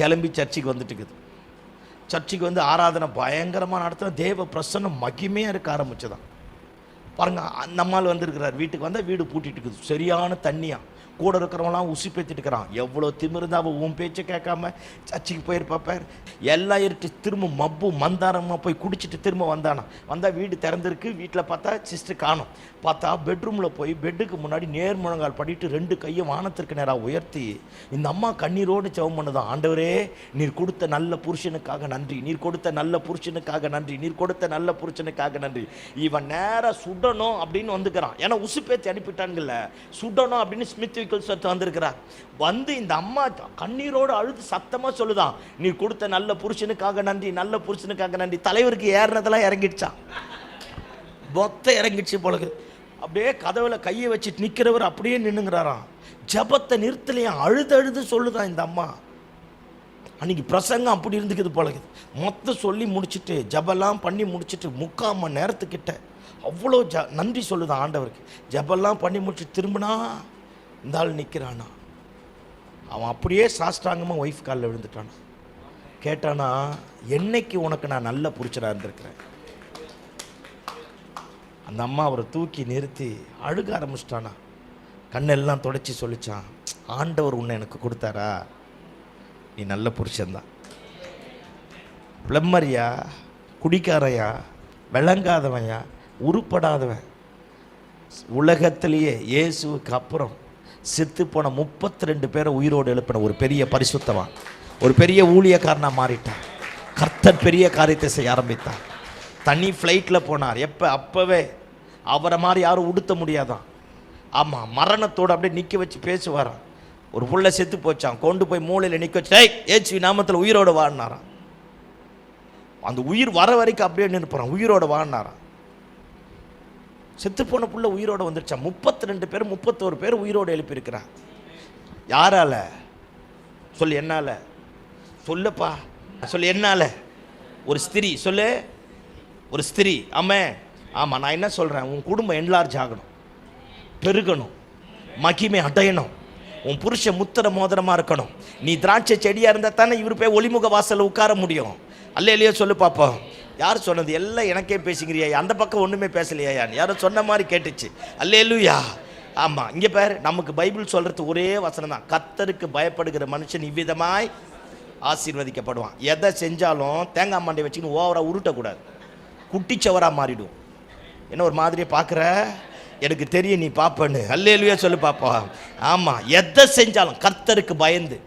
கிளம்பி சர்ச்சுக்கு வந்துட்டு இருக்குது சர்ச்சுக்கு வந்து ஆராதனை பயங்கரமாக நடத்துகிற தேவ பிரசன்னம் மகிமையாக இருக்க ஆரம்பிச்சதான். அந்த நம்மால் வந்திருக்கிறார். வீட்டுக்கு வந்தால் வீடு பூட்டிட்டு இருக்குது சரியான தண்ணியாக கூட இருக்கிறவங்களாம் உசி பேத்திட்டு இருக்கிறான். எவ்வளோ திமிருந்தா அவள் உன் பேச்சை கேட்காம சர்ச்சுக்கு போயிருப்பாப்பார் எல்லாம் இருட்டு திரும்ப மப்பு மந்தாரமாக போய் குடிச்சிட்டு திரும்ப வந்தானா. வந்தால் வீடு திறந்துருக்கு வீட்டில் பார்த்தா சிஸ்டர் காணும். பார்த்தா பெட்ரூமில் போய் பெட்டுக்கு முன்னாடி நேர் முழங்கால் படிட்டு ரெண்டு கையை வானத்திற்கு நேராக உயர்த்தி இந்த அம்மா கண்ணீரோடு செவம் பண்ணுதான். ஆண்டவரே நீர் கொடுத்த நல்ல புருஷனுக்காக நன்றி. நீர் கொடுத்த நல்ல புருஷனுக்காக நன்றி. நீர் கொடுத்த நல்ல புருஷனுக்காக நன்றி. இவன் நேராக சுடணும் அப்படின்னு வந்துக்கிறான். ஏன்னா உசுப்பேத்தி அனுப்பிட்டாங்கல்ல சுடணும் அப்படின்னு ஸ்மித் விக்கல்ஸ் வந்திருக்கிறார். வந்து இந்த அம்மா கண்ணீரோடு அழுது சத்தமா சொல்லுதான் நீ கொடுத்த நல்ல புருஷனுக்காக நன்றி நல்ல புருஷனுக்காக நன்றி. தலைவருக்கு ஏறினதெல்லாம் இறங்கிடுச்சான் மொத்த இறங்கிடுச்சு பொழுது அப்படியே கதவுல கையை வச்சுட்டு நிக்கிறவர் அப்படியே நின்னுங்கிறாராம். ஜபத்தை நிறுத்தலையும் அழுது அழுது சொல்லுதான் இந்த அம்மா. அன்னைக்கு பிரசங்கம் அப்படி இருந்துக்குது பழகுது மொத்தம் சொல்லி முடிச்சுட்டு ஜபெல்லாம் பண்ணி முடிச்சுட்டு முக்கால் மணி நேரத்துக்கிட்ட அவ்வளோ ஜ நன்றி சொல்லுதான் ஆண்டவருக்கு. ஜபெல்லாம் பண்ணி முடிச்சுட்டு திரும்பினா இந்த ஆள் நிற்கிறானா? அவன் அப்படியே சாஷ்டாங்கமாக ஒய்ஃப் காலில் விழுந்துட்டானா? கேட்டானா என்னைக்கு உனக்கு நான் நல்ல புரிச்சராக இருந்திருக்கிறேன்? அந்த அம்மா அவரை தூக்கி நிறுத்தி அழுக ஆரம்பிச்சிட்டானா. கண்ணெல்லாம் தொடச்சி சொல்லிச்சான் ஆண்டவர் உன்னை எனக்கு கொடுத்தாரா? நீ நல்ல புருஷன்தான். பிளம்மரியா குடிக்காரையா விளங்காதவன்யா உருப்படாதவன். உலகத்திலேயே இயேசுவுக்கு அப்புறம் செத்து போன முப்பத்தி ரெண்டு பேரை உயிரோடு எழுப்பின ஒரு பெரிய பரிசுத்தவான். ஒரு பெரிய ஊழியக்காரனாக மாறிட்டான். கர்த்தர் பெரிய காரியத்தை செய்ய ஆரம்பித்தார் தனி ஃப்ளைட்டில் போனார். எப்போ அப்போவே அவரை மாதிரி யாரும் உடுத்த முடியாதான். ஆமாம் மரணத்தோடு அப்படியே நிற்க வச்சு பேசுவாராம். ஒரு புள்ள செத்து போச்சான் கொண்டு போய் மூளையில் நிற்க வச்சு ஏய் ஏச்சு நாமத்தில் உயிரோடு வாழ்னாரான் அந்த உயிர் வர வரைக்கும் அப்படியே நிற்பறான் உயிரோட வாழ்னாரான் செத்துப்போன புள்ள உயிரோடு வந்துருச்சான் முப்பத்தி ரெண்டு பேர் முப்பத்தோரு பேர் உயிரோடு எழுப்பியிருக்கிறான். யாரால? சொல்லு என்னால? சொல்லுப்பா. சொல்லு என்னால? ஒரு ஸ்திரீ. சொல்லு. ஒரு ஸ்திரீ. ஆமே. ஆமாம் நான் என்ன சொல்கிறேன் உன் குடும்பம் என்லார்ஜ் ஆகணும். பெருகணும். மகிமை அடையணும். உன் புருஷன் முத்திர மோதிரமாக இருக்கணும். நீ திராட்சை செடியாக இருந்தால் தானே இவர் போய் ஒளிமுக வாசலில் உட்கார முடியும். அல்ல இல்லையோ சொல்லு பார்ப்போம் யார் சொன்னது? எல்லாம் எனக்கே பேசுங்கிறியா அந்த பக்கம் ஒன்றுமே பேசலையா யாரும் சொன்ன மாதிரி கேட்டுச்சு. அல்லேலுயா. ஆமாம் இங்கே பேர் நமக்கு பைபிள் சொல்கிறது ஒரே வசனம் தான். கத்தருக்கு பயப்படுகிற மனுஷன் இவ்விதமாய் ஆசீர்வதிக்கப்படுவான். எதை செஞ்சாலும் தேங்காய் மண்டை வச்சுக்கின்னு ஓவராக உருட்டக்கூடாது. குட்டிச்சவராக மாறிடும் என்ன ஒரு மாதிரியை பார்க்குற? எனக்கு தெரியும் நீ பாப்பன்னு. அல்லேலுயா சொல்லு பாப்பா. ஆமாம் எதை செஞ்சாலும் கர்த்தருக்கு பயந்து